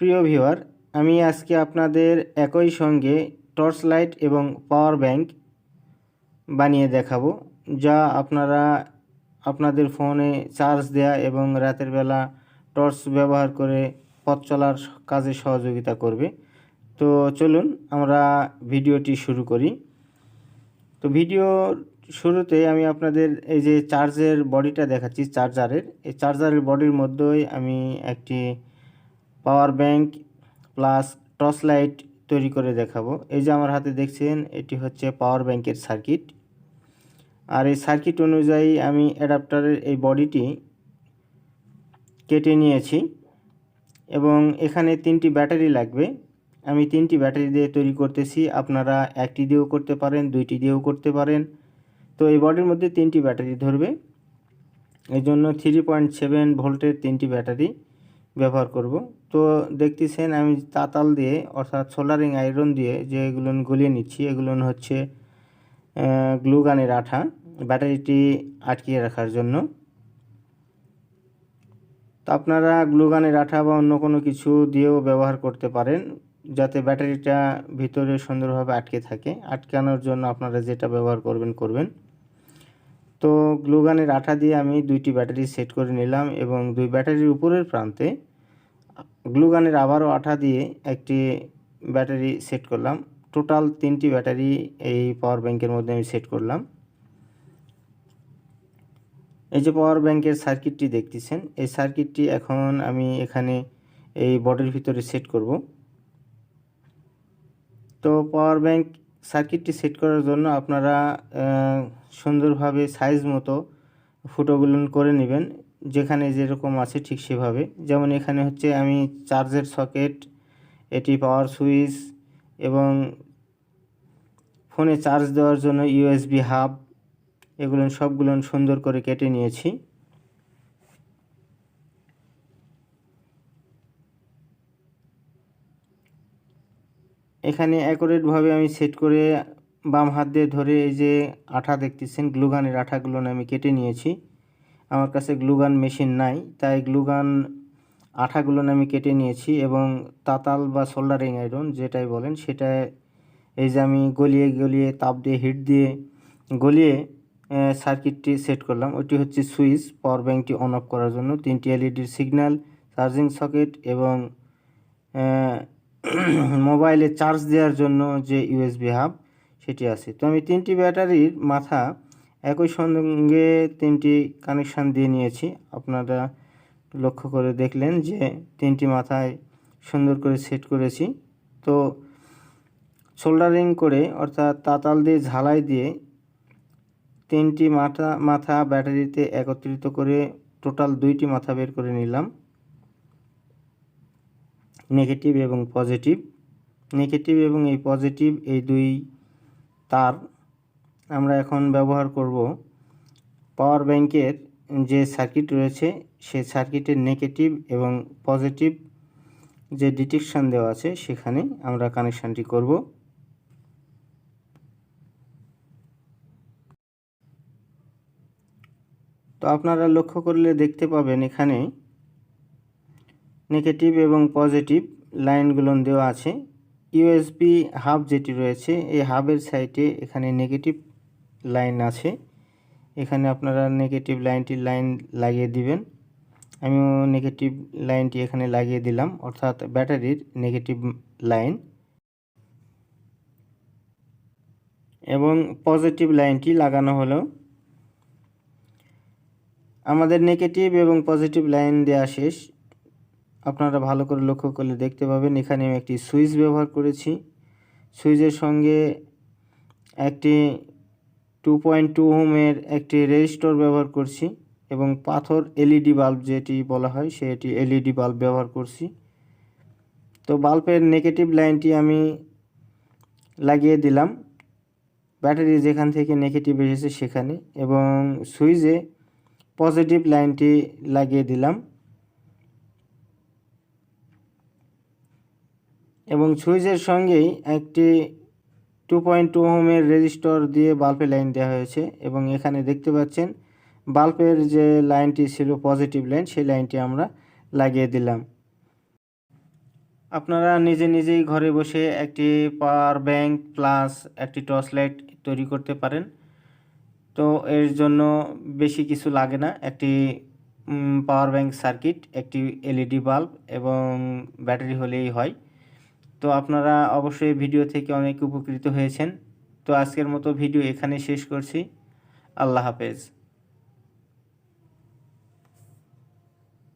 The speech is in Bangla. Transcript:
প্রিয় ভিউয়ার, আমি আজকে আপনাদের একই সঙ্গে টর্চ লাইট এবং পাওয়ার ব্যাংক বানিয়ে দেখাবো, যা আপনারা আপনাদের ফোনে চার্জ দেয়া এবং রাতের বেলা টর্চ ব্যবহার করে পথ চলার কাজে সহযোগিতা করবে। তো চলুন আমরা ভিডিওটি শুরু করি। তো ভিডিও শুরুতে আমি আপনাদের এই যে চার্জের বডিটা দেখাচ্ছি, চার্জারের। এই চার্জারের বডির মধ্যেই আমি একটি power bank plus torch light তৈরি করে দেখাবো। এই যে আমার হাতে দেখছেন, এটি হচ্ছে পাওয়ার ব্যাংকের সার্কিট। আর এই সার্কিট অনুযায়ী আমি অ্যাডাপ্টারের এই বডিটি কেটে নিয়েছি এবং এখানে তিনটি ব্যাটারি লাগবে। আমি তিনটি ব্যাটারি দিয়ে তৈরি করতেছি। আপনারা একটি দিয়েও করতে পারেন, দুইটি দিয়েও করতে পারেন। তো এই বডির মধ্যে তিনটি ব্যাটারি ধরবে। এই জন্য থ্রি পয়েন্ট সেভেন ভোল্টের তিনটি ব্যাটারি। ব্যবহার করব। তো দেখতেছেন আমি তাতাল দিয়ে অর্থাৎ সোলারিং আয়রন দিয়ে যে এগুলো গলিয়ে নিচ্ছি এগুলো হচ্ছে গ্লুগানের আঠা। ব্যাটারিটি আটকিয়ে রাখার জন্য। তো আপনারা গ্লুগানের আঠা বা অন্য কোনো কিছু দিয়েও ব্যবহার করতে পারেন, যাতে ব্যাটারিটা ভিতরে সুন্দরভাবে আটকে থাকে। আটকানোর জন্য আপনারা যেটা ব্যবহার করবেন করবেন। তো গ্লুগানের আঠা দিয়ে আমি দুইটি ব্যাটারি সেট করে নিলাম এবং দুই ব্যাটারির উপরের প্রান্তে গ্লুগানের আবারও আঠা দিয়ে একটি ব্যাটারি সেট করলাম। টোটাল তিনটি ব্যাটারি এই পাওয়ার ব্যাংকের মধ্যে আমি সেট করলাম। এই যে পাওয়ার ব্যাংকের সার্কিটটি দেখতেছেন, এই সার্কিটটি এখন আমি এখানে এই বডির ভিতরে সেট করব। তো পাওয়ার ব্যাংক সার্কিটটি সেট করার জন্য আপনারা সুন্দরভাবে সাইজ মতো ফুটোগুলো করে নেবেন। যেখানে যেরকম আছে ঠিক সেভাবে। যেমন এখানে হচ্ছে আমি চার্জের সকেট, এটি পাওয়ার সুইচ এবং ফোনে চার্জ দেওয়ার জন্য ইউএসবি হাব, এগুলো সবগুলো সুন্দর করে কেটে নিয়েছি। এখানে অ্যাকোরেটভাবে আমি সেট করে বাম হাত দিয়ে ধরে এই যে আঠা দেখতেছেন, গ্লুগানের আঠাগুলো আমি কেটে নিয়েছি। আমার কাছে গ্লুগান মেশিন নাই, তাই গ্লুগান আঠাগুলো আমি কেটে নিয়েছি এবং তাতাল বা সোল্ডারিং আয়রন যেটাই বলেন সেটা এই যে আমি গলিয়ে গলিয়ে তাপ দিয়ে, হিট দিয়ে গলিয়ে সার্কিটটি সেট করলাম। ওইটি হচ্ছে সুইচ, পাওয়ার ব্যাঙ্কটি অন অফ করার জন্য। তিনটি এলইডির সিগন্যাল, চার্জিং সকেট এবং মোবাইলে চার্জ দেওয়ার জন্য যে ইউএসবি হাব সেটি আছে। তো আমি তিনটি ব্যাটারির মাথা একই সঙ্গে তিনটি কানেকশান দিয়ে নিয়েছি। আপনারা লক্ষ্য করে দেখলেন যে তিনটি মাথায় সুন্দর করে সেট করেছি। তো সোল্ডারিং করে, অর্থাৎ তাতাল দিয়ে ঝালাই দিয়ে তিনটি মাথা মাথা ব্যাটারিতে একত্রিত করে টোটাল দুইটি মাথা বের করে নিলাম। নেগেটিভ এবং পজিটিভ নেগেটিভ এবং এই পজিটিভ এই দুই তার আমরা এখন ব্যবহার করব পাওয়ার ব্যাংকের যে সার্কিট রয়েছে সেই সার্কিটের নেগেটিভ এবং পজিটিভ যে ডিটেকশান দেওয়া আছে, সেখানে আমরা কানেকশানটি করব। তো আপনারা লক্ষ্য করলে দেখতে পাবেন এখানে নেগেটিভ এবং পজিটিভ লাইনগুলো দেওয়া আছে। ইউএসবি হাব যেটি রয়েছে, এই হাবের সাইটে এখানে নেগেটিভ লাইন আছে। এখানে আপনারা নেগেটিভ লাইনটি লাইন লাগিয়ে দিবেন। আমিও নেগেটিভ লাইনটি এখানে লাগিয়ে দিলাম, অর্থাৎ ব্যাটারির নেগেটিভ লাইন। এবং পজিটিভ লাইনটি লাগানো হলো। আমাদের নেগেটিভ এবং পজিটিভ লাইন দেওয়া শেষ। আপনারা ভালো করে লক্ষ্য করলে দেখতে পাবেন এখানে আমি একটি সুইচ ব্যবহার করেছি। সুইচের সঙ্গে একটি টু পয়েন্ট টু হোমের একটি রেজিস্টর ব্যবহার করছি এবং পাথর এলইডি বাল্ব যেটি বলা হয় সেটি এলইডি বাল্ব ব্যবহার করছি। তো বাল্বের নেগেটিভ লাইনটি আমি লাগিয়ে দিলাম। ব্যাটারি যেখান থেকে নেগেটিভ এসেছে সেখানে এবং সুইচে পজিটিভ লাইনটি লাগিয়ে দিলাম। এবং সুইচের সঙ্গেই একটি টু পয়েন্ট টু হোমের রেজিস্টর দিয়ে বাল্বে লাইন দেওয়া হয়েছে এবং এখানে দেখতে পাচ্ছেন বাল্বের যে লাইনটি ছিল পজিটিভ লাইন, সেই লাইনটি আমরা লাগিয়ে দিলাম। আপনারা নিজে নিজেই ঘরে বসে একটি পাওয়ার ব্যাংক প্লাস একটি টর্চ লাইট তৈরি করতে পারেন। তো এর জন্য বেশি কিছু লাগে না, একটি পাওয়ার ব্যাংক সার্কিট একটি এলইডি বাল্ব এবং ব্যাটারি হলেই হয়। তো আপনারা অবশ্যই ভিডিও থেকে অনেক উপকৃত হয়েছেন। তো আজকের মতো ভিডিও এখানে শেষ করছি। আল্লাহ হাফেজ।